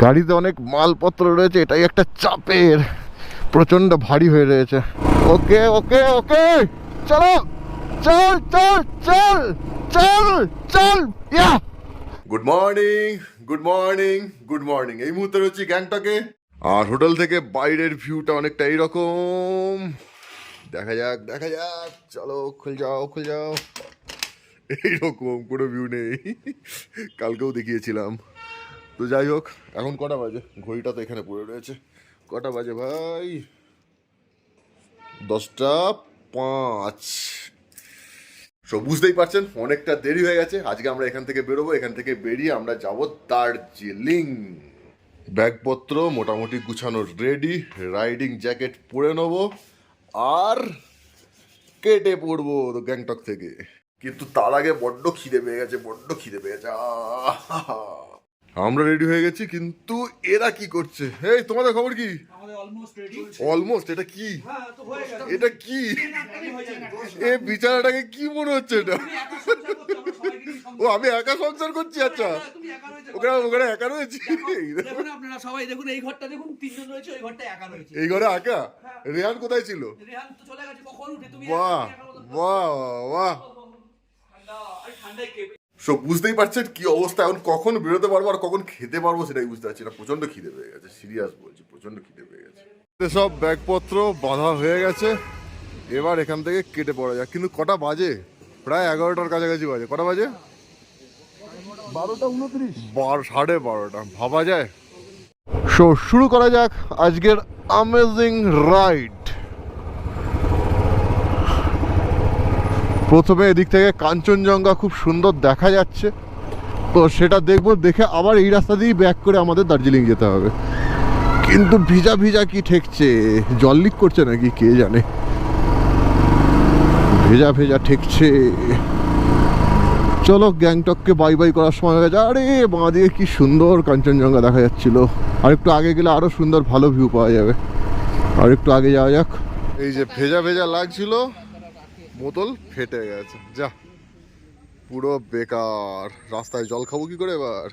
গাড়িতে অনেক মালপত্র রয়েছে, এটাই একটা চাপের প্রচণ্ড ভারী হয়ে রয়েছে। ওকে ওকে ওকে! চলো! চল চল চল চল চল, yeah! Good morning good morning good morning এই মুহূর্তে রয়েছি গ্যাংটকে। আর হোটেল থেকে বাইরের ভিউটা অনেকটা এইরকম। দেখা যাক দেখা যাক। চলো, খুল যাও খুল যাও। এইরকম কোনো ভিউ নেই। কালকেও দেখিয়েছিলাম। তো যাই হোক, এখন কটা বাজে? ঘড়িটা তো এখানে পড়ে রয়েছে। কটা বাজে ভাই? দশটা পাঁচ। সো বুঝতেই পারছেন, অনেকটা দেরি হয়ে গেছে। আজকে আমরা এখান থেকে বেরোবো, এখান থেকে বেরিয়ে আমরা যাব দার্জিলিং। ব্যাগপত্র মোটামুটি গুছানো রেডি রাইডিং জ্যাকেট পরে নেব, আর কেটে পড়ব গ্যাংটক থেকে। কিন্তু তার আগে বড্ড খিদে পেয়ে গেছে, বড্ড খিদে পেয়ে গেছে! আমরা রেডি হয়ে গেছি কিন্তু এরা কি করছে? এই তোমাদের খবর কি? অলমোস্ট এটা কি? হ্যাঁ হয়ে এটা কি? হয়ে এ বিচারাটাকে কি মনে হচ্ছে এটা? ও আমি একা সংসার করছি আচ্ছা। হ্যাঁ, তুমি ওখানে ওখানে একা রয়েছি? আপনারা সবাই দেখুন এই ঘরটা দেখুন তিনজন রয়েছে ওই ঘরটা একা রয়েছে। এই ঘরে একা? রেহান কোথায় ছিল? রেহান তো চলে গেছে কখন উঠে? তুমি বাহ বাহ বাহ ঠান্ডায় সো বুঝতেই পারছেন কি অবস্থা এখন কখন বেরোতে পারব আর কখন খেতে পারব সেটাই বুঝতে পারছি না। প্রচণ্ড খিদে পেয়ে গেছে সিরিয়াস বলছি প্রচণ্ড খিদে পেয়ে গেছে। সব ব্যাগপত্র বাঁধা হয়ে গেছে এবার এখান থেকে কেটে পড়া যাক। কিন্তু কটা বাজে? প্রায় এগারোটার কাছাকাছি বাজে। কটা বাজে? বারোটা উনত্রিশ। বার সাড়ে বারোটা ভাবা যায়। সো শুরু করা যাক আজকের আমেজিং রাইড প্রথমে এদিক থেকে কাঞ্চনজঙ্ঘা খুব সুন্দর দেখা যাচ্ছে। তো সেটা দেখব, দেখে আবার এই রাস্তা দিয়েই ব্যাক করে আমাদের দার্জিলিং যেতে হবে। কিন্তু ভিজা ভিজা কি ঠেকছে? জল লিক করছে নাকি? কে জানে? ভেজা ভেজা ঠেকছে। চলো গ্যাংটককে বাই বাই করার সময় হয়ে গেছে। আরে, বাঁ দিয়ে কি সুন্দর কাঞ্চনজঙ্ঘা দেখা যাচ্ছিল। আর একটু আগে গেলে আরও সুন্দর ভালো ভিউ পাওয়া যাবে। আর একটু আগে যাওয়া যাক। এই যে ভেজা ভেজা লাগছিল। বোতল ফেটে গেছে। যা, পুরো বেকার। রাস্তায় জল খাব কি করে এবার?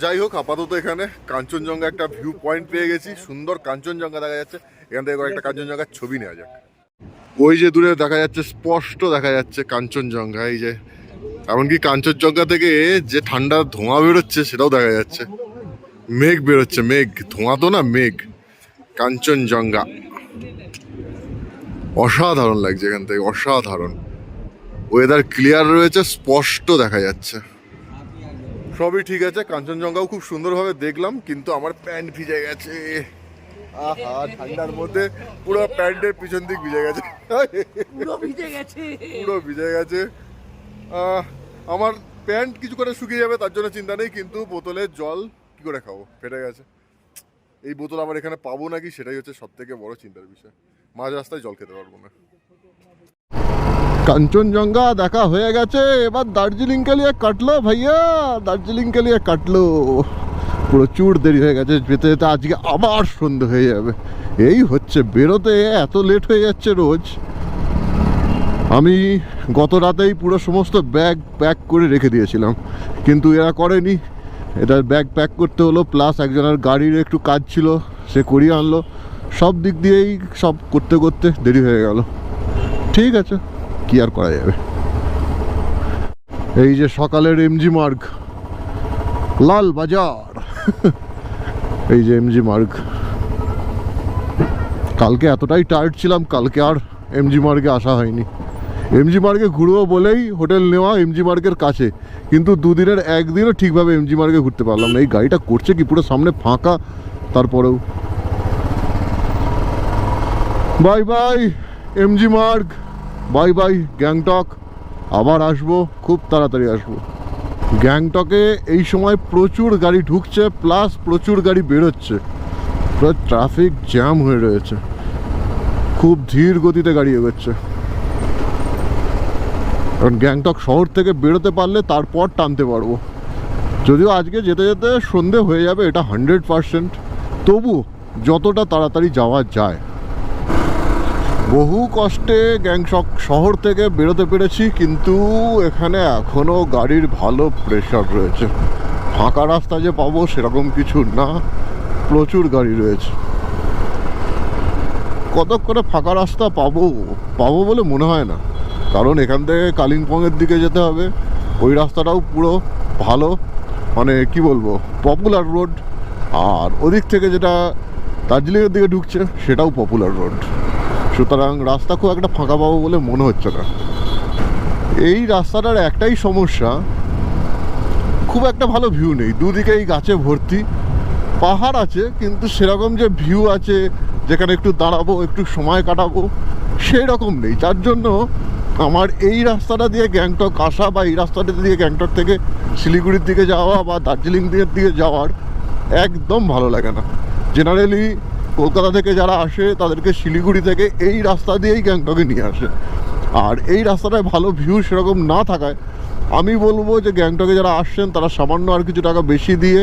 যাই হোক, আপাতত এখানে কাঞ্চনজঙ্ঘা একটা ভিউ পয়েন্ট পেয়ে গেছি। সুন্দর কাঞ্চনজঙ্ঘা দেখা যাচ্ছে। এখান থেকে একটা কাঞ্চনজঙ্ঘার ছবি নেওয়া যাক। ওই যে দূরে দেখা যাচ্ছে, স্পষ্ট দেখা যাচ্ছে কাঞ্চনজঙ্ঘা। এই যে, এমনকি কাঞ্চনজঙ্ঘা থেকে যে ঠান্ডা ধোঁয়া বেরোচ্ছে, সেটাও দেখা যাচ্ছে। মেঘ বেরোচ্ছে, মেঘ। ধোঁয়া তো না, মেঘ। কাঞ্চনজঙ্ঘা। অসাধারণ লাগছে এখান থেকে অসাধারণ। ওয়েদার ক্লিয়ার রয়েছে স্পষ্ট দেখা যাচ্ছে। সবই ঠিক আছে কাঞ্চনজঙ্ঘাও খুব সুন্দরভাবে দেখলাম কিন্তু আমার প্যান্ট ভিজে গেছে। আহা ঠান্ডার মধ্যে পুরো প্যান্টের পিছন দিক ভিজে গেছে। পুরো ভিজে গেছে। পুরো ভিজে গেছে। আহ, আমার প্যান্ট কিছু করে শুকিয়ে যাবে তার জন্য চিন্তা নেই কিন্তু বোতলের জল কি করে খাব? ফেটে গেছে। এই বোতল আবার এখানে পাবো নাকি সেটাই হচ্ছে সব থেকে বড় চিন্তার বিষয়। মাঝ রাস্তায় জল খেতে পারব না। কাঞ্চনজঙ্ঘা দেখা হয়ে গেছে। এবার দার্জিলিং কে লিয়ে কাটলো ভাইয়া। দার্জিলিং কে লিয়ে কাটলো প্রচুর দেরি হয়ে গেছে, যেতে যেতে আজকে আবার সন্ধে হয়ে যাবে। এই হচ্ছে বেরোতে, এত লেট হয়ে যাচ্ছে রোজ। আমি গত রাতেই পুরো সমস্ত ব্যাগ প্যাক করে রেখে দিয়েছিলাম, কিন্তু এরা করেনি। এটা ব্যাগ প্যাক করতে হলো প্লাস একজনের গাড়ির একটু কাজ ছিল, সে করিয়ে আনলো। সব দিক দিয়েই সব করতে করতে দেরি হয়ে গেল। ঠিক আছে, কি আর করা যাবে? এই যে সকালের এমজি মার্গ লাল বাজার। এই যে এমজি মার্গ কালকে এতটাই টায়ার্ড ছিলাম, কালকে আর এমজি মার্গে আসা হয়নি। এমজি মার্গে ঘুরবো বলেই হোটেল নেওয়া এমজি মার্গের কাছে, কিন্তু দুদিনের একদিনও ঠিকভাবে এমজি মার্গে ঘুরতে পারলাম না। এই গাড়িটা করছে কি, পুরো সামনে ফাঁকা, তারপরেও bye bye MG Marg bye bye Gangtok আবার আসব, খুব তাড়াতাড়ি আসব। গ্যাংটকে এই সময় প্রচুর গাড়ি ঢুকছে প্লাস প্রচুর গাড়ি বেরোচ্ছে। পুরো ট্রাফিক জ্যাম হয়ে রয়েছে। খুব ধীর গতিতে গাড়ি এগোচ্ছে। কারণ গ্যাংটক শহর থেকে বেরোতে পারলে তারপর টানতে পারব। যদিও আজকে যেতে যেতে সন্ধে হয়ে যাবে, এটা হান্ড্রেড পারসেন্ট তবু যতটা তাড়াতাড়ি যাওয়া যায়। বহু কষ্টে গ্যাংটক শহর থেকে বেরোতে পেরেছি, কিন্তু এখানে এখনও গাড়ির ভালো প্রেশার রয়েছে। ফাঁকা রাস্তা যে পাবো সেরকম কিছু না, প্রচুর গাড়ি রয়েছে। কতক করে ফাঁকা রাস্তা পাবো পাবো বলে মনে হয় না, কারণ এখান থেকে কালিম্পংয়ের দিকে যেতে হবে। ওই রাস্তাটাও পুরো ভালো মানে কি বলব পপুলার রোড আর ওদিক থেকে যেটা দার্জিলিংয়ের দিকে ঢুকছে, সেটাও পপুলার রোড সুতরাং রাস্তা খুব একটা ফাঁকা পাবো বলে মনে হচ্ছে না। এই রাস্তাটার একটাই সমস্যা, খুব একটা ভালো ভিউ নেই। দুদিকেই গাছে ভর্তি, পাহাড় আছে, কিন্তু সেরকম যে ভিউ আছে, যেখানে একটু দাঁড়াবো, একটু সময় কাটাবো সেই রকম নেই। যার জন্য আমার এই রাস্তাটা দিয়ে গ্যাংটক আসা বা এই রাস্তাটা দিয়ে গ্যাংটক থেকে শিলিগুড়ির দিকে যাওয়া বা দার্জিলিং দিকের দিকে যাওয়ার একদম ভালো লাগে না। জেনারেলি কলকাতা থেকে যারা আসে, তাদেরকে শিলিগুড়ি থেকে এই রাস্তা দিয়েই গ্যাংটকে নিয়ে আসে। আর এই রাস্তাটায় ভালো ভিউ সেরকম না থাকায় আমি বলব যে গ্যাংটকে যারা আসছেন, তারা সামান্য আর কিছু টাকা বেশি দিয়ে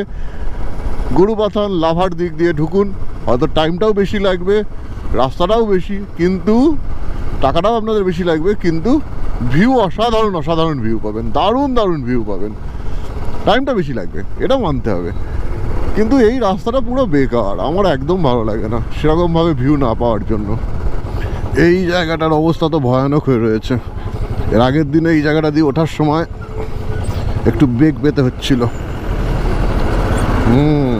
গরুপাথান লাভার দিক দিয়ে ঢুকুন। হয়তো টাইমটাও বেশি লাগবে, রাস্তাটাও বেশি, কিন্তু টাকাটাও আপনাদের বেশি লাগবে, কিন্তু ভিউ অসাধারণ অসাধারণ ভিউ পাবেন, দারুণ দারুণ ভিউ পাবেন। টাইমটা বেশি লাগবে এটা মানতে হবে। কিন্তু এই রাস্তাটা পুরো বেকার, আমার একদম ভালো লাগে না, সেরকমভাবে ভিউ না পাওয়ার জন্য। এই জায়গাটার অবস্থা তো ভয়ানক হয়ে রয়েছে। এর আগের দিনে এই জায়গাটা দিয়ে ওঠার সময় একটু বেগ পেতে হচ্ছিল। হুম,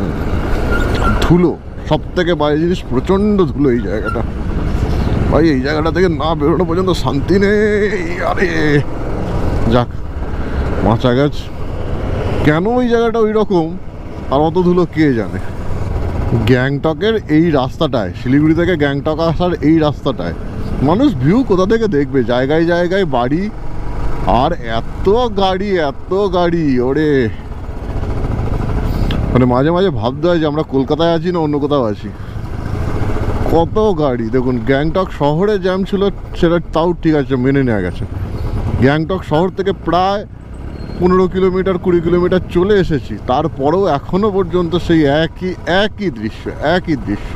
ধুলো সব থেকে বাইরে জিনিস প্রচণ্ড ধুলো এই জায়গাটা। ভাই, এই জায়গাটা থেকে না বেরোনো পর্যন্ত শান্তি নেই, আরে। যাক, মাচা গাছ। কেন ওই জায়গাটা ওই রকম আর অত ধুলো কে জানে? গ্যাংটকের এই রাস্তাটায়, শিলিগুড়ি থেকে গ্যাংটক আসার এই রাস্তাটায়, মানুষ ভিউ কোথা থেকে দেখবে? জায়গায় জায়গায় বাড়ি। আর এত গাড়ি এত গাড়ি, ওরে। মানে মাঝে মাঝে ভাবতে হয় যে আমরা কলকাতায় আছি না অন্য কোথাও আছি। কত গাড়ি? দেখুন, গ্যাংটক শহরে জ্যাম ছিল, সেটা তাও ঠিক আছে, মেনে নেওয়া গেছে। গ্যাংটক শহর থেকে প্রায় পনেরো কিলোমিটার, কুড়ি কিলোমিটার চলে এসেছি। তারপরেও এখনও পর্যন্ত সেই একই একই দৃশ্য একই দৃশ্য।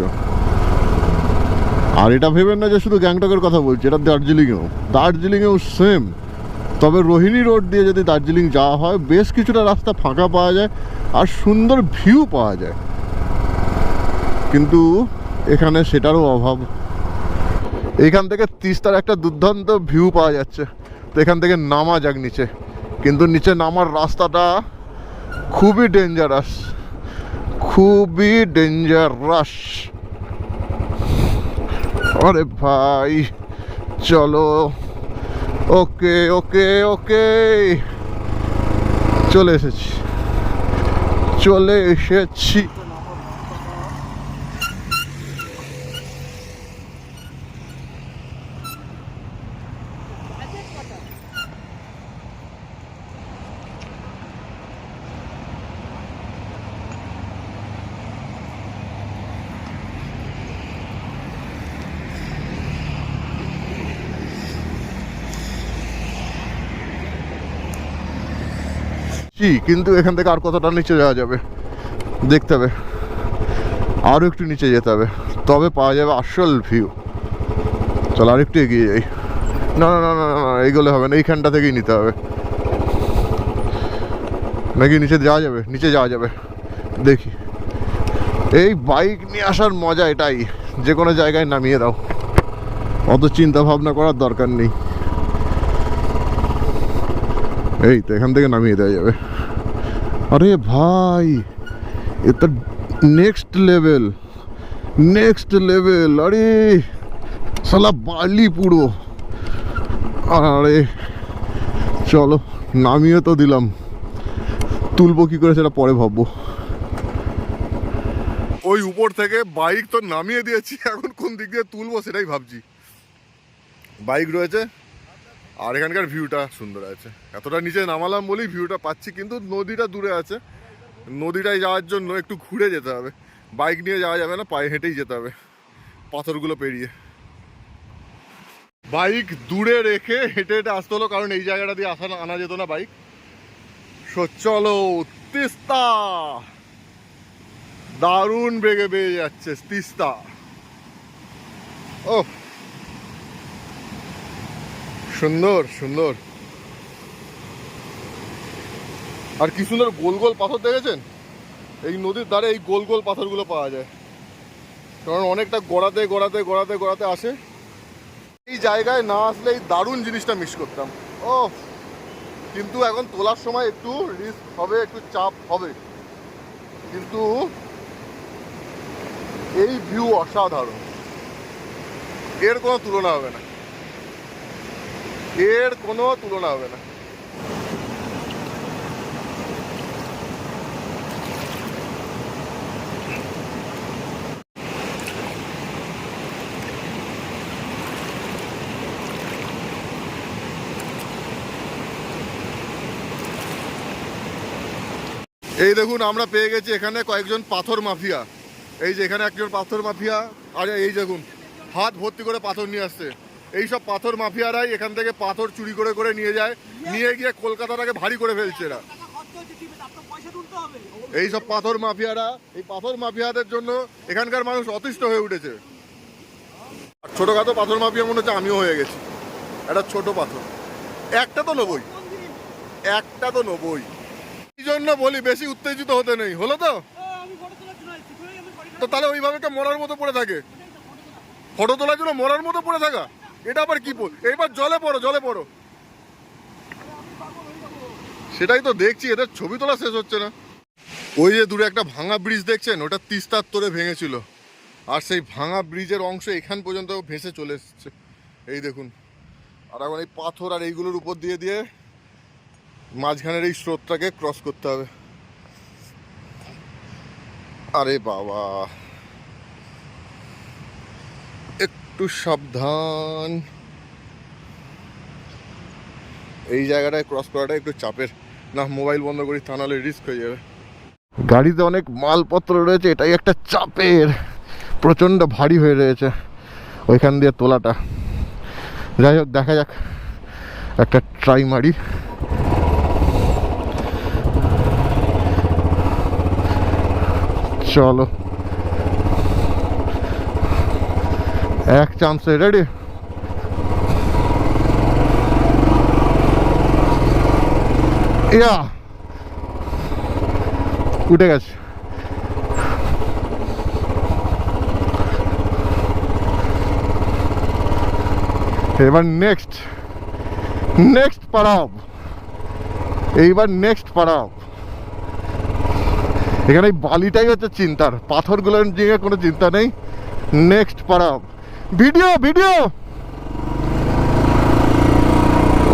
আর এটা ভেবেন না যে শুধু গ্যাংটকের কথা বলছি, এটা দার্জিলিংয়েও। দার্জিলিংয়েও সেম তবে রোহিণী রোড দিয়ে যদি দার্জিলিং যাওয়া হয়, বেশ কিছুটা রাস্তা ফাঁকা পাওয়া যায় আর সুন্দর ভিউ পাওয়া যায়। কিন্তু এখানে সেটারও অভাব। এখান থেকে তিস্তার একটা দুর্দান্ত ভিউ পাওয়া যাচ্ছে। তো এখান থেকে নামা যাক নিচে। কিন্তু নিচে নামার রাস্তাটা খুবই ডেঞ্জারাস খুবই ডেঞ্জারাস আরে ভাই, চলো। ওকে ওকে ওকে। চলে এসেছি। চলে এসেছি। জি কিন্তু এখান থেকে আর কতটা নিচে যাওয়া যাবে? দেখতে হবে। আরও একটু নিচে যেতে হবে। তবে পাওয়া যাবে আসল ভিউ চল আর একটু এগিয়ে যাই। না না না না না, এগোলে হবে না এইখানটা থেকেই নিতে হবে। নাকি নিচে যাওয়া যাবে? নিচে যাওয়া যাবে। দেখি। এই বাইক নিয়ে আসার মজা এটাই। যে কোনো জায়গায় নামিয়ে দাও। অত চিন্তা ভাবনা করার দরকার নেই। এই তো এখান থেকে নামিয়ে দেওয়া যাবে। আরে ভাই, এ তো নেক্সট লেভেল নেক্সট লেভেল আরে সালা বালি পুরো। আরে, চলো, নামিয়ে তো দিলাম। তুলবো কি করে সেটা পরে ভাববো। ওই উপর থেকে বাইক তো নামিয়ে দিয়েছি, এখন কোন দিক দিয়ে তুলবো সেটাই ভাবছি। বাইক রয়েছে আর এখানকার ভিউটা সুন্দর আছে। এতটা নিচে নামালাম বলেই ভিউটা পাচ্ছি, কিন্তু নদীটা দূরে আছে। নদীটায় যাওয়ার জন্য একটু ঘুরে যেতে হবে। বাইক নিয়ে যাওয়া যাবে না, পায়ে হেঁটেই যেতে হবে। পাথরগুলো পেরিয়ে। বাইক দূরে রেখে হেঁটে হেঁটে আসতে হলো, কারণ এই জায়গাটা দিয়ে আসা আনা যেত না বাইক। সো চলো, তিস্তা! দারুণ বেগে বেয়ে যাচ্ছে তিস্তা। ও সুন্দর সুন্দর। আর কি সুন্দর গোল গোল পাথর দেখেছেন? এই নদীর ধারে এই গোল গোল পাথরগুলো পাওয়া যায়। কারণ অনেকটা গড়াতে গড়াতে গড়াতে গড়াতে আসে। এই জায়গায় না আসলে এই দারুণ জিনিসটা মিস করতাম। ও কিন্তু এখন তোলার সময় একটু রিস্ক হবে, একটু চাপ হবে। কিন্তু এই ভিউ অসাধারণ। এর কোনো তুলনা হবে না। এর কোনো তুলনা হবে না। এই দেখুন, আমরা পেয়ে গেছি এখানে কয়েকজন পাথর মাফিয়া। এই যে এখানে একজন পাথর মাফিয়া, আর এই দেখুন, হাত ভর্তি করে পাথর নিয়ে আসছে। এই সব পাথর মাফিয়ারাই এখান থেকে পাথর চুরি করে করে নিয়ে যায়। নিয়ে গিয়ে কলকাতাটাকে ভারী করে ফেলছে এরা। এই সব পাথর মাফিয়ারা, এই পাথর মাফিয়াদের জন্য এখানকার মানুষ অতিষ্ঠ হয়ে উঠেছে। ছোটখাটো পাথর মাফিয়া মনে হচ্ছে আমিও হয়ে গেছি। একটা ছোট পাথর। একটা তো নেবই। একটা তো নেবই। এই জন্য বলি, বেশি উত্তেজিত হতে নেই। হলো তো? তো তাহলে ওইভাবে তো মরার মতো পড়ে থাকে? ফটো তোলার জন্য মরার মতো পড়ে থাকা? এটা আবার কি বল এইবার জলে পড়ো জলে পড়ো। সেটাই তো দেখছি, এদের ছবি তোলা শেষ হচ্ছে না। ওই যে দূরে একটা ভাঙা ব্রিজ দেখছেন? ওটা তিস্তার তোরে ভেঙেছিল। আর সেই ভাঙা ব্রিজের অংশ এখান পর্যন্ত ভেসে চলে এসছে। এই দেখুন। আর এখন এই পাথর আর এইগুলোর উপর দিয়ে দিয়ে মাঝখানের এই স্রোতটাকে ক্রস করতে হবে। আরে বাবা। একটু সাবধান। এই জায়গাটায় ক্রস করাটা একটু চাপের। না মোবাইল বন্ধ করি তা নাহলে রিস্ক হয়ে যাবে। গাড়িতে অনেক মালপত্র রয়েছে, এটাই একটা চাপের। প্রচণ্ড ভারী হয়ে রয়েছে ওইখান দিয়ে তোলাটা। যাই হোক, দেখা যাক। একটা ট্রাই মারি। চলো। এক চান্সে, রেডি? ইয়া! উঠে গেছে। এবার নেক্সট নেক্সট পাড়াব এইবার নেক্সট পাড়াব এখানে বালিটাই হচ্ছে চিন্তার, পাথরগুলো নিয়ে কোনো চিন্তা নেই। Next পাড়াব video video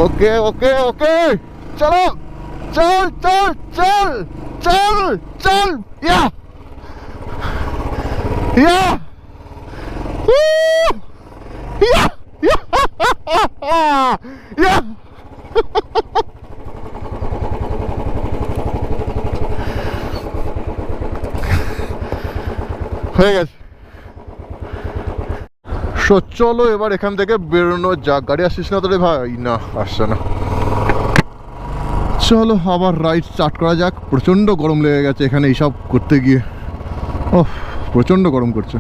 okay okay okay চলো চল চল চল চল চল ইয়া ইয়া Woo! ইয়া ইয়া ইয়া হয়ে গেছে সো চলো এবার এখান থেকে বেরোনো যাক। গাড়ি আসছিস না তো রে ভাই? না, আসছে না। চলো আবার রাইড স্টার্ট করা যাক। প্রচণ্ড গরম লেগে গেছে এখানে এইসব করতে গিয়ে। ও প্রচণ্ড গরম করছে।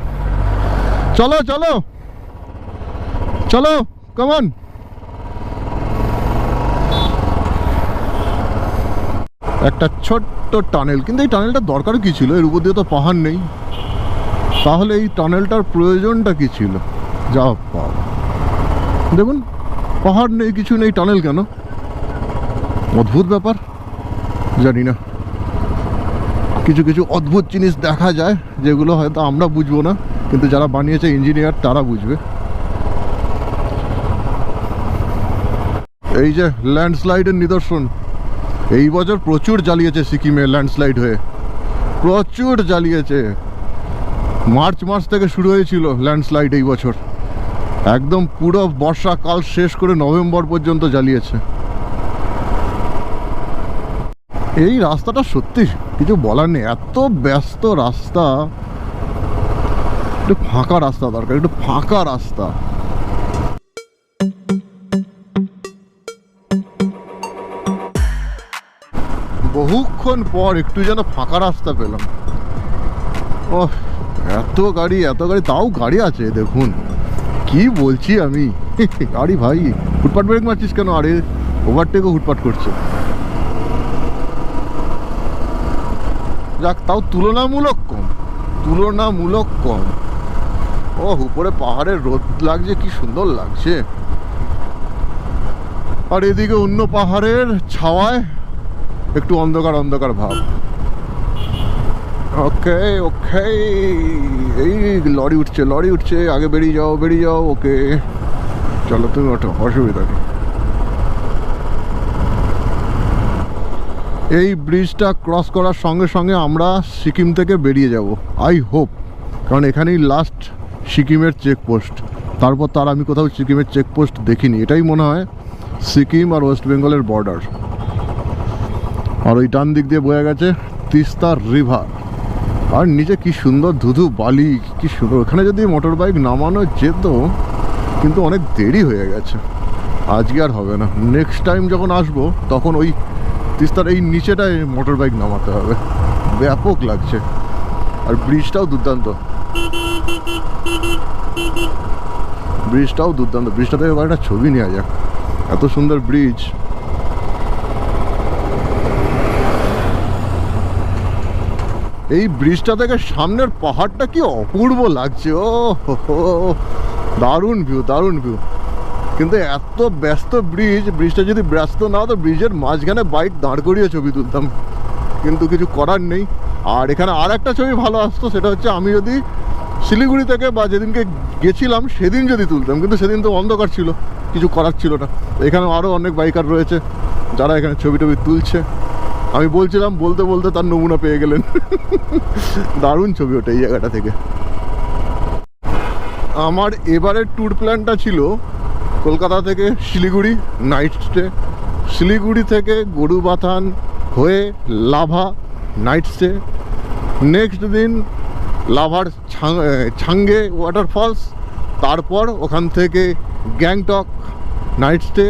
চলো চলো। চলো কমন একটা ছোট্ট টানেল, কিন্তু এই টানেলটা দরকার কি ছিল? এর উপর দিয়ে তো পাহাড় নেই। তাহলে এই টানেলটার প্রয়োজনটা কি ছিল? যা দেখুন, পাহাড় নেই, কিছু নেই, টানেল কেন? অদ্ভুত ব্যাপার, জানি না। কিছু কিছু অদ্ভুত জিনিস দেখা যায়, যেগুলো হয়তো আমরা বুঝব না, কিন্তু যারা বানিয়েছে ইঞ্জিনিয়ার, তারা বুঝবে। এই যে ল্যান্ডস্লাইডের নিদর্শন। এই বছর প্রচুর জ্বালিয়েছে সিকিমে ল্যান্ডস্লাইড হয়ে। প্রচুর জ্বালিয়েছে। মার্চ মাস থেকে শুরু হয়েছিল ল্যান্ডস্লাইড এই বছর। একদম পুরো বর্ষাকাল শেষ করে নভেম্বর পর্যন্ত জ্বালিয়েছে। এই রাস্তাটা সত্যি, কিছু বলার নেই। এত ব্যস্ত রাস্তা। একটু ফাঁকা রাস্তা দরকার, একটু ফাঁকা রাস্তা। বহুক্ষণ পর একটু যেন ফাঁকা রাস্তা পেলাম। ও এত গাড়ি এত গাড়ি, তাও গাড়ি আছে, দেখুন। কি বলছি আমি? আরে ভাই ফুটপাট ব্রেক মারছিস কেন? আরে ওভারটেকও হুটপাট করছে। যাক, তাও তুলনামূলক কম তুলনামূলক কম। ও উপরে পাহাড়ের রোদ লাগছে, কি সুন্দর লাগছে। আর এদিকে অন্য পাহাড়ের ছাওয়ায় একটু অন্ধকার অন্ধকার ভাব। ওকে ওকে এই লরি উঠছে লরি উঠছে। আগে বেরিয়ে যাও বেরিয়ে যাও ওকে চলো, তুমি ওঠো, অসুবিধা নেই। এই ব্রিজটা ক্রস করার সঙ্গে সঙ্গে আমরা সিকিম থেকে বেরিয়ে যাব আই হোপ কারণ এখানেই লাস্ট সিকিমের চেকপোস্ট তারপর তার আমি কোথাও সিকিমের চেকপোস্ট দেখিনি। এটাই মনে হয় সিকিম আর ওয়েস্ট বেঙ্গলের বর্ডার আর ওই ডান দিক দিয়ে বয়ে গেছে তিস্তা রিভার আর নিচে কি সুন্দর ধুধু বালি, কি সুন্দর। ওখানে যদি মোটর বাইক নামানো যেত, কিন্তু অনেক দেরি হয়ে গেছে। আজকে আর হবে না। নেক্সট টাইম যখন আসব, তখন ওই তিস্তার এই নিচেটায় মোটর বাইক নামাতে হবে। ব্যাপক লাগছে। আর ব্রিজটাও দুর্দান্ত। ব্রিজটাও দুর্দান্ত। ব্রিজটা থেকে কয়েকটা ছবি নেওয়া যাক। এত সুন্দর ব্রিজ এই ব্রিজটা থেকে সামনের পাহাড়টা কি অপূর্ব লাগছে, ও দারুণ ভিউ দারুণ ভিউ কিন্তু এত ব্যস্ত ব্রিজ, ব্রিজটা যদি ব্যস্ত না হতো, ব্রিজের মাঝখানে বাইক দাঁড় করিয়ে ছবি তুলতাম। কিন্তু কিছু করার নেই। আর এখানে আর একটা ছবি ভালো আসতো, সেটা হচ্ছে আমি যদি শিলিগুড়ি থেকে বা যেদিনকে গেছিলাম, সেদিন যদি তুলতাম, কিন্তু সেদিন তো অন্ধকার ছিল, কিছু করার ছিল না। এখানে আরও অনেক বাইকার রয়েছে, যারা এখানে ছবি টবি তুলছে। আমি বলছিলাম, বলতে বলতে তার নমুনা পেয়ে গেলেন। দারুণ ছবি ওটা এই জায়গাটা থেকে। আমার এবারের ট্যুর প্ল্যানটা ছিল কলকাতা থেকে শিলিগুড়ি নাইট স্টে শিলিগুড়ি থেকে গরুবাথান হয়ে লাভা নাইট স্টে নেক্সট দিন লাভার ছাঙ্গে ওয়াটারফলস তারপর ওখান থেকে গ্যাংটক নাইট স্টে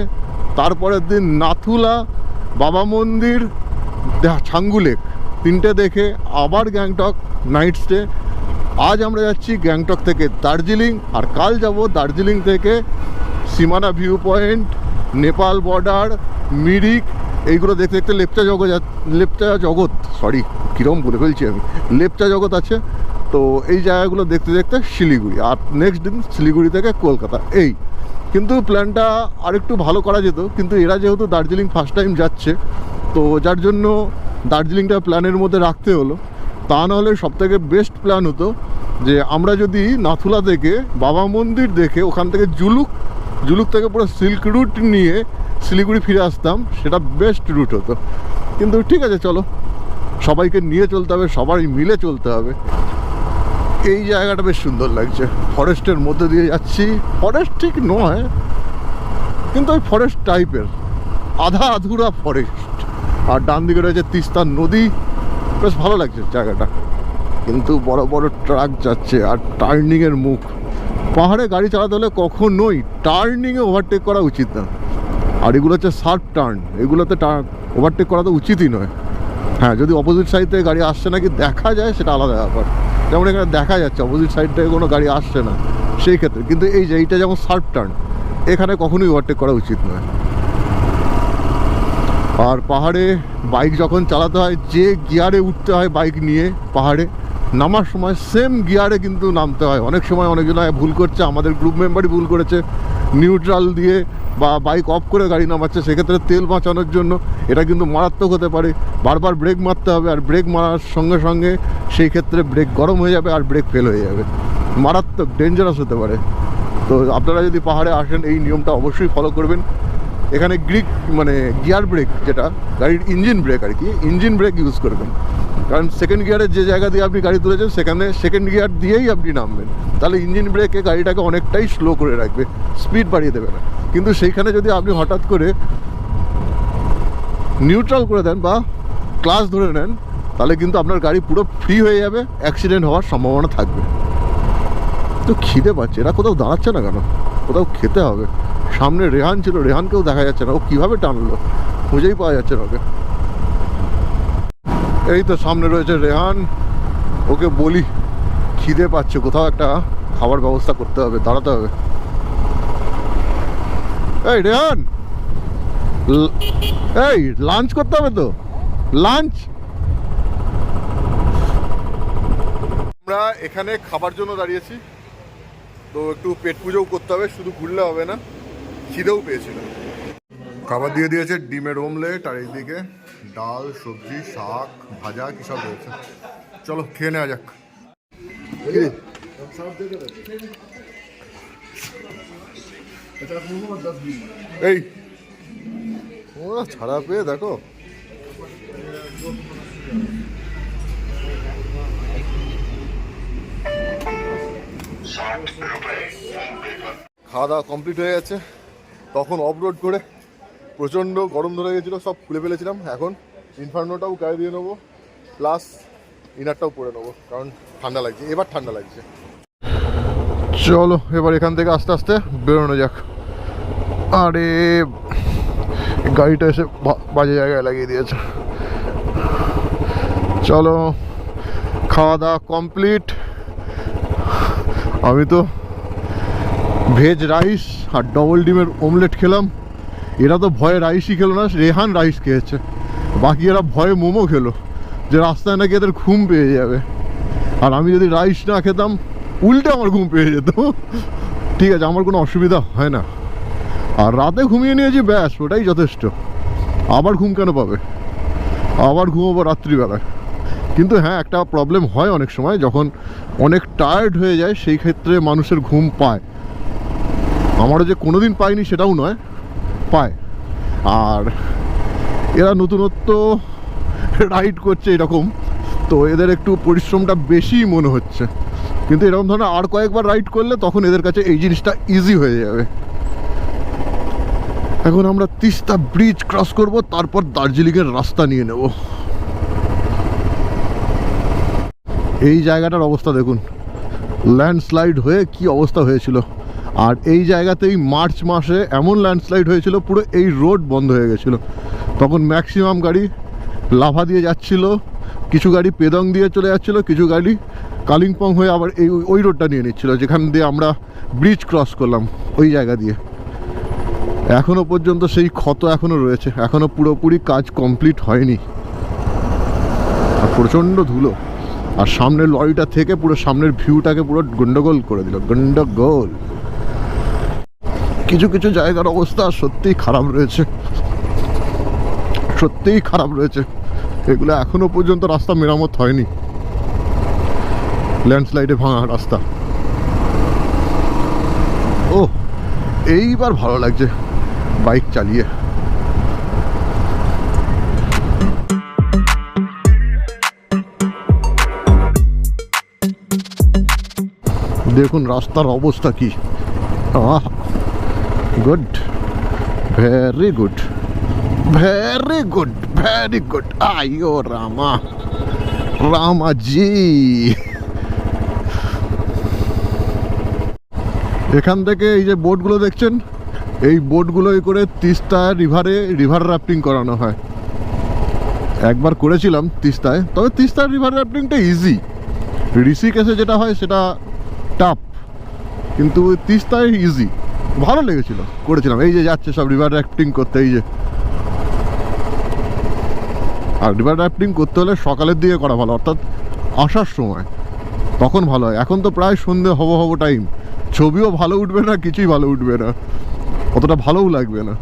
তারপরের দিন নাথুলা, বাবা মন্দির ছাঙ্গু লেক তিনটে দেখে আবার গ্যাংটক নাইট স্টে। আজ আমরা যাচ্ছি গ্যাংটক থেকে দার্জিলিং আর কাল যাব দার্জিলিং থেকে Simana view point, Nepal border, Mirik, এইগুলো দেখতে দেখতে লেপচা জগৎ লেপচা জগৎ সরি কীরকম বলে ফেলছি আমি, লেপচা জগৎ আছে। তো এই জায়গাগুলো দেখতে দেখতে শিলিগুড়ি, আর নেক্সট দিন শিলিগুড়ি থেকে কলকাতা, এই। কিন্তু প্ল্যানটা আরেকটু ভালো করা যেত, কিন্তু এরা যেহেতু দার্জিলিং ফার্স্ট টাইম যাচ্ছে তো যার জন্য দার্জিলিংটা প্ল্যানের মধ্যে রাখতে হলো। তা নাহলে সব থেকে বেস্ট প্ল্যান হতো যে আমরা যদি নাথুলা থেকে বাবা মন্দির দেখে ওখান থেকে জুলুক জুলুক থেকে পুরো সিল্ক রুট নিয়ে শিলিগুড়ি ফিরে আসতাম, সেটা বেস্ট রুট হতো। কিন্তু ঠিক আছে, চলো। সবাইকে নিয়ে চলতে হবে, সবাই মিলে চলতে হবে। এই জায়গাটা বেশ সুন্দর লাগছে। ফরেস্টের মধ্যে দিয়ে যাচ্ছি। ফরেস্ট ঠিক নয়, কিন্তু ওই ফরেস্ট টাইপের আধা আধুরা ফরেস্ট আর ডান দিকে রয়েছে তিস্তার নদী। বেশ ভালো লাগছে জায়গাটা। কিন্তু বড় বড় ট্রাক যাচ্ছে আর টার্নিংয়ের মুখ। পাহাড়ে গাড়ি চালাতে হলে কখনোই টার্নিংয়ে ওভারটেক করা উচিত না। আর এগুলো হচ্ছে শার্প টার্ন এগুলোতে ওভারটেক করা তো উচিতই নয়। হ্যাঁ যদি অপোজিট সাইড থেকে গাড়ি আসছে নাকি দেখা যায় সেটা আলাদা ব্যাপার। যেমন এখানে দেখা যাচ্ছে অপোজিট সাইড থেকে কোনো গাড়ি আসছে না, সেই ক্ষেত্রে। কিন্তু এই যে এইটা যেমন শার্প টার্ন এখানে কখনোই ওভারটেক করা উচিত নয়। আর পাহাড়ে বাইক যখন চালাতে হয়, যে গিয়ারে উঠতে হয় বাইক নিয়ে পাহাড়ে, নামার সময় সেম গিয়ারে কিন্তু নামতে হয়। অনেক সময় অনেকজন ভুল করছে, আমাদের গ্রুপ মেম্বারই ভুল করেছে নিউট্রাল দিয়ে বা বাইক অফ করে গাড়ি নামাচ্ছে, সেক্ষেত্রে তেল বাঁচানোর জন্য এটা কিন্তু মারাত্মক হতে পারে। বারবার ব্রেক মারতে হবে, আর ব্রেক মারার সঙ্গে সঙ্গে সেই ক্ষেত্রে ব্রেক গরম হয়ে যাবে, আর ব্রেক ফেল হয়ে যাবে। মারাত্মক ডেঞ্জারাস হতে পারে। তো আপনারা যদি পাহাড়ে আসেন, এই নিয়মটা অবশ্যই ফলো করবেন। এখানে গ্রিক মানে গিয়ার ব্রেক যেটা, গাড়ির ইঞ্জিন ব্রেক আর কি, ইঞ্জিন ব্রেক ইউজ করবেন। কারণ সেকেন্ড গিয়ারের যে জায়গা দিয়ে আপনি গাড়ি তুলেছেন, সেখানে সেকেন্ড গিয়ার দিয়েই আপনি নামবেন। তাহলে ইঞ্জিন ব্রেকে গাড়িটাকে অনেকটাই স্লো করে রাখবে স্পিড বাড়িয়ে দেবে না। কিন্তু সেইখানে যদি আপনি হঠাৎ করে নিউট্রাল করে দেন বা ক্লাস ধরে নেন, তাহলে কিন্তু আপনার গাড়ি পুরো ফ্রি হয়ে যাবে অ্যাক্সিডেন্ট হওয়ার সম্ভাবনা থাকবে। তো খিদে পাচ্ছে, এরা কোথাও দাঁড়াচ্ছে না কেন? কোথাও খেতে হবে। সামনে রেহান ছিল, রেহানকেও দেখা যাচ্ছে না। ও কীভাবে টানলো? খুঁজেই পাওয়া যাচ্ছে না ওকে। এই তো সামনে রয়েছে রেহান। ওকে বলি, খিদে পাচ্ছে। কোথাও একটা খাবার ব্যবস্থা করতে হবে, দাঁড়াতে হবে। এই রেহান! এই লাঞ্চ করতে হবে তো? লাঞ্চ আমরা এখানে খাবার জন্য দাঁড়িয়েছি। তো একটু পেট পুজোও করতে হবে, শুধু ঘুরলে হবে না। খিদেও পেয়েছিল। খাবার দিয়ে দিয়েছে ডিমের ওমলেট আর এইদিকে ডাল, সবজি, শাক, ভাজা, কি সব রয়েছে। চলো খেয়ে নেওয়া যাক। এই। ও, ছাড়া পেয়ে দেখো। খাওয়া দাওয়া কমপ্লিট হয়ে গেছে। তখন অফরোড করে প্রচণ্ড গরম ধরে গেছিল, সব খুলে ফেলেছিলাম। এখন ইনফার্নোটাও গায়ে দিয়ে নেব প্লাস ইনারটাও পরে নেব, কারণ ঠান্ডা লাগছে, এবার ঠান্ডা লাগছে। চলো, এবার এখান থেকে আস্তে আস্তে বেরোনো যাক। আরে, গাড়িটা এসে বাজে জায়গায় লাগিয়ে দিয়েছে। চলো খাওয়া দাওয়া কমপ্লিট আমি তো ভেজ রাইস আর ডবল ডিমের ওমলেট খেলাম। এরা তো ভয়ে রাইসই খেলো না, রেহান রাইস খেয়েছে। বাকি এরা ভয়ে মোমো খেলো, যে রাস্তায় নাকি এদের ঘুম পেয়ে যাবে। আর আমি যদি রাইস না খেতাম, উল্টে আমার ঘুম পেয়ে যেত। ঠিক আছে, আমার কোনো অসুবিধা হয় না। আর রাতে ঘুমিয়ে নিয়েছি, ব্যাস, ওটাই যথেষ্ট। আবার ঘুম কেন পাবে? আবার ঘুমাবো রাত্রিবেলায়। কিন্তু হ্যাঁ একটা প্রবলেম হয় অনেক সময়, যখন অনেক টায়ার্ড হয়ে যায়, সেই ক্ষেত্রে মানুষের ঘুম পায়। আমারও যে কোনো দিন পাইনি সেটাও নয়, পায়। আর এরা নতুনত্ব রাইড করছে এরকম, তো এদের একটু পরিশ্রমটা বেশি মনে হচ্ছে। কিন্তু এরকম ধরনের আর কয়েকবার রাইড করলে তখন এদের কাছে এই জিনিসটা ইজি হয়ে যাবে। এখন আমরা তিস্তা ব্রিজ ক্রস করব, তারপর দার্জিলিংয়ের রাস্তা নিয়ে নেব। এই জায়গাটার অবস্থা দেখুন। ল্যান্ডস্লাইড হয়ে কি অবস্থা হয়েছিল। আর এই জায়গাতেই মার্চ মাসে এমন ল্যান্ডস্লাইড হয়েছিল, পুরো এই রোড বন্ধ হয়ে গেছিল। তখন ম্যাক্সিমাম গাড়ি লাভা দিয়ে যাচ্ছিল, কিছু গাড়ি পেদং দিয়ে চলে যাচ্ছিল, কিছু গাড়ি কালিম্পং হয়ে আবার এই ওই- রোডটা নিয়ে নিচ্ছিল, যেখান দিয়ে আমরা ব্রিজ ক্রস করলাম ওই জায়গা দিয়ে। এখনও পর্যন্ত সেই ক্ষত এখনও রয়েছে, এখনও পুরোপুরি কাজ কমপ্লিট হয়নি। আর প্রচণ্ড ধুলো, আর সামনের লরিটা থেকে পুরো সামনের ভিউটাকে পুরো গন্ডগোল করে দিল, গন্ডগোল। কিছু কিছু জায়গার অবস্থা সত্যিই খারাপ রয়েছে। সত্যিই খারাপ রয়েছে। এগুলো এখনও পর্যন্ত রাস্তা মেরামত হয়নি। ল্যান্ডস্লাইডে ভাঙা রাস্তা। ও এইবার ভালো লাগছে বাইক চালিয়ে। দেখুন, রাস্তার অবস্থা কি। আহ! Good very good very good very good আইও রামা রামাজি এখান থেকে এই যে বোটগুলো দেখছেন, এই বোটগুলোই করে তিস্তা রিভারে রিভার রাফটিং করানো হয়। একবার করেছিলাম তিস্তায়, তবে তিস্তার রিভার রাফটিংটা ইজি ঋষিকেশে যেটা হয় সেটা টাফ কিন্তু তিস্তায় ইজি ভালো লেগেছিল, করেছিলাম। এই যে যাচ্ছে সব রিভার রাফটিং করতে, এই যে। আর রিভার রাফটিং করতে হলে সকালের দিকে করা ভালো, অর্থাৎ আসার সময়। তখন ভালো হয়। এখন তো প্রায় সন্ধে হব হব টাইম ছবিও ভালো উঠবে না, কিছুই ভালো উঠবে না। অতটা ভালোও লাগবে না।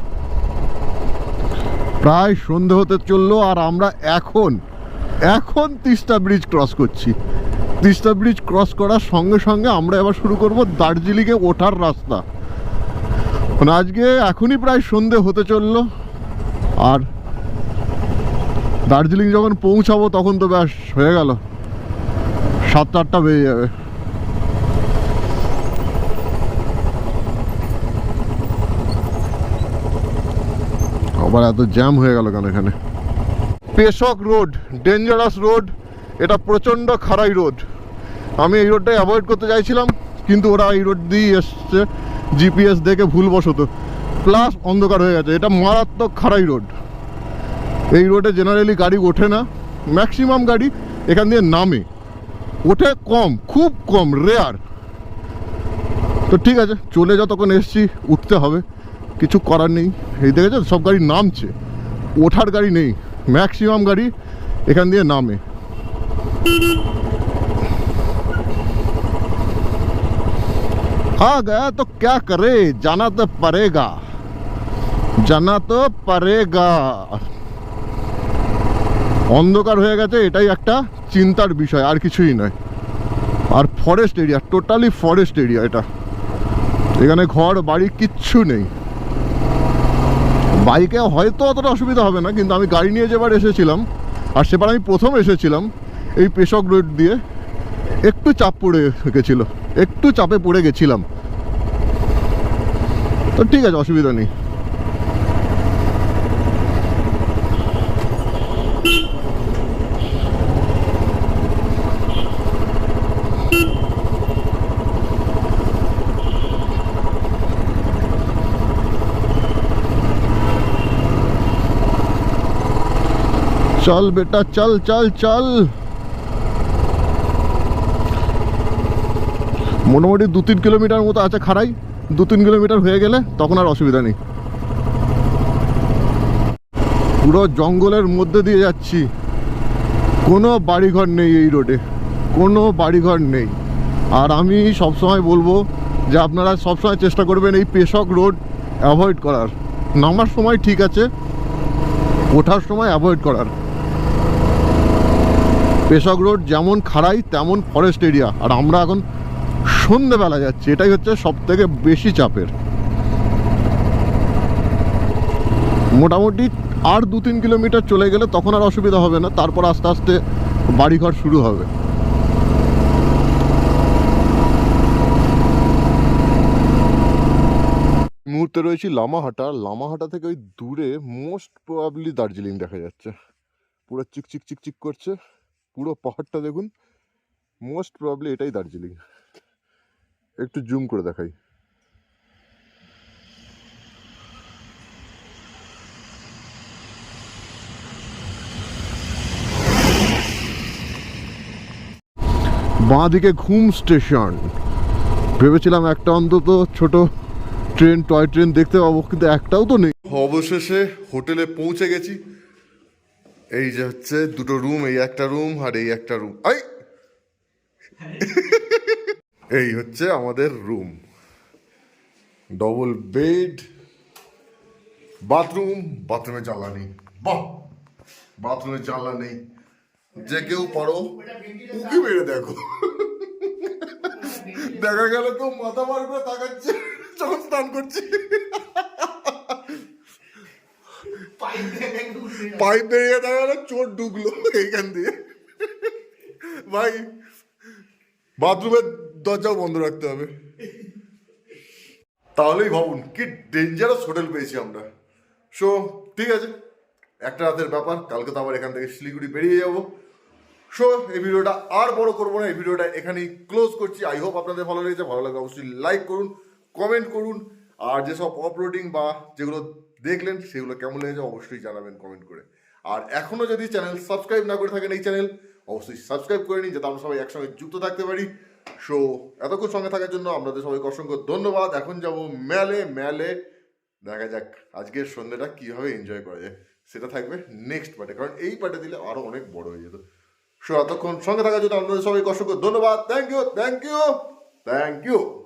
প্রায় সন্ধে হতে চলল আর আমরা এখন এখন তিস্তা ব্রিজ ক্রস করছি। তিস্তা ব্রিজ ক্রস করার সঙ্গে সঙ্গে আমরা এবার শুরু করব দার্জিলিংয়ে ওঠার রাস্তা। মানে আজকে এখনই প্রায় সন্ধে হতে চলল। আর দার্জিলিং যখন পৌঁছাবো তখন তো ব্যাস হয়ে গেল। সাতটা আটটা বেজে যাবে। আবার এত জ্যাম হয়ে গেল কেন এখানে? পেশক রোড, ডেঞ্জারাস রোড, এটা প্রচণ্ড খারাই রোড। আমি এই রোডটাই অ্যাভয়েড করতে চাইছিলাম, কিন্তু ওরা এই রোড দিয়েই এসছে। জিপিএস দেখে ভুলবশত। প্লাস অন্ধকার হয়ে গেছে। এটা মারাত্মক খারাই রোড। এই রোডে জেনারেলি গাড়ি ওঠে না। ম্যাক্সিমাম গাড়ি এখান দিয়ে নামে। ওঠে কম, খুব কম রেয়ার তো ঠিক আছে, চলে যতক্ষণ এসছি, উঠতে হবে। কিছু করার নেই। এই দেখেছ, সব গাড়ি নামছে। ওঠার গাড়ি নেই। ম্যাক্সিমাম গাড়ি এখান দিয়ে নামে। आ गया तो क्या करे जाना तो पड़ेगा জানা তো পারেগা অন্ধকার হয়ে গেছে এটাই একটা চিন্তার বিষয় আর কিছুই নয় আর forest area totally forest area এটা এখানে ঘর বাড়ি কিচ্ছু নেই বাইকে হয়তো অতটা অসুবিধা হবে না কিন্তু আমি গাড়ি নিয়ে যেবার এসেছিলাম আর সেবার আমি প্রথম এসেছিলাম এই পেশক রোড দিয়ে একটু চাপ পড়ে গেছিল, একটু চাপে পড়ে গেছিলাম। তো ঠিক আছে, অসুবিধা নেই। চল বেটা, চল চল চল। মোটামুটি দু তিন কিলোমিটার মতো আছে খাড়াই। দু তিন কিলোমিটার হয়ে গেলে তখন আর অসুবিধা নেই। পুরো জঙ্গলের মধ্যে দিয়ে যাচ্ছি। কোনো বাড়িঘর নেই এই রোডে। কোনো বাড়িঘর নেই। আর আমি সবসময় বলব যে আপনারা সবসময় চেষ্টা করবেন এই পেশক রোড অ্যাভয়েড করার। নামার সময় ঠিক আছে, ওঠার সময় অ্যাভয়েড করার। পেশক রোড যেমন খাড়াই, তেমন ফরেস্ট এরিয়া। আর আমরা এখন সন্ধেবেলা যাচ্ছি, এটাই হচ্ছে সব থেকে বেশি চাপের। মোটামুটি আর দু তিন কিলোমিটার চলে গেলে তখন আর অসুবিধা হবে না, তারপর আস্তে আস্তে বাড়িঘর শুরু হবে। মুহূর্তে রয়েছি লামাহাটা লামাহাটা থেকে ওই দূরে মোস্ট প্রবাবলি দার্জিলিং দেখা যাচ্ছে। পুরো চিকচিক চিকচিক করছে, পুরো পাহাড়টা দেখুন মোস্ট প্রবাবলি এটাই দার্জিলিং। একটু জুম করে দেখাই। বাঁ দিকে ঘুম স্টেশন। ভেবেছিলাম একটা অন্তত ছোট ট্রেন, টয় ট্রেন দেখতে পাবো, কিন্তু একটাও তো নেই। অবশেষে হোটেলে পৌঁছে গেছি। এই যে হচ্ছে দুটো রুম, এই একটা রুম আর এই একটা রুম। আই! এই হচ্ছে আমাদের রুম ডবল বেড বাথরুম বাথরুমে জানলা নেই। বাহ! বাথরুমে জানলা নেই। যে কেউ পারো, উকি মেরে দেখো। দেখা গেল কেউ মাথা বার করে তাকাচ্ছে, যখন স্নান করছে। পাইপ বেরিয়ে দেখা গেল চোর ঢুকলো এইখান দিয়ে। ভাই বাথরুমের দরজাও বন্ধ রাখতে হবে। তাহলেই ভাবুন, কি ডেঞ্জারাস হোটেল পেয়েছি আমরা। সো ঠিক আছে, একটা রাতের ব্যাপার, কালকে তো আবার এখান থেকে শিলিগুড়ি বেরিয়ে যাব। সো এই ভিডিওটা আর বড় করব না, এই ভিডিওটা এখানেই ক্লোজ করছি। আই হোপ আপনাদের ভালো লেগেছে, ভালো লাগলে অবশ্যই লাইক করুন কমেন্ট করুন, আর যেসব আপলোডিং বা যেগুলো দেখলেন, সেগুলো কেমন লেগেছে অবশ্যই জানাবেন কমেন্ট করে। আর এখনও যদি চ্যানেল সাবস্ক্রাইব না করে থাকেন এই চ্যানেল অবশ্যই সাবস্ক্রাইব করে নিন, যাতে আমরা সবাই একসঙ্গে যুক্ত থাকতে পারি। সো এতক্ষণ সঙ্গে থাকার জন্য আপনাদের সবাইকে অসংখ্য ধন্যবাদ। এখন যাব মেলে মেলে। দেখা যাক আজকের সন্ধ্যেটা কীভাবে এনজয় করা যায়। সেটা থাকবে নেক্সট পার্টে কারণ এই পার্টে দিলে আরও অনেক বড় হয়ে যেত। সো এতক্ষণ সঙ্গে থাকার জন্য আপনাদের সবাইকে অসংখ্য ধন্যবাদ। Thank you thank you thank you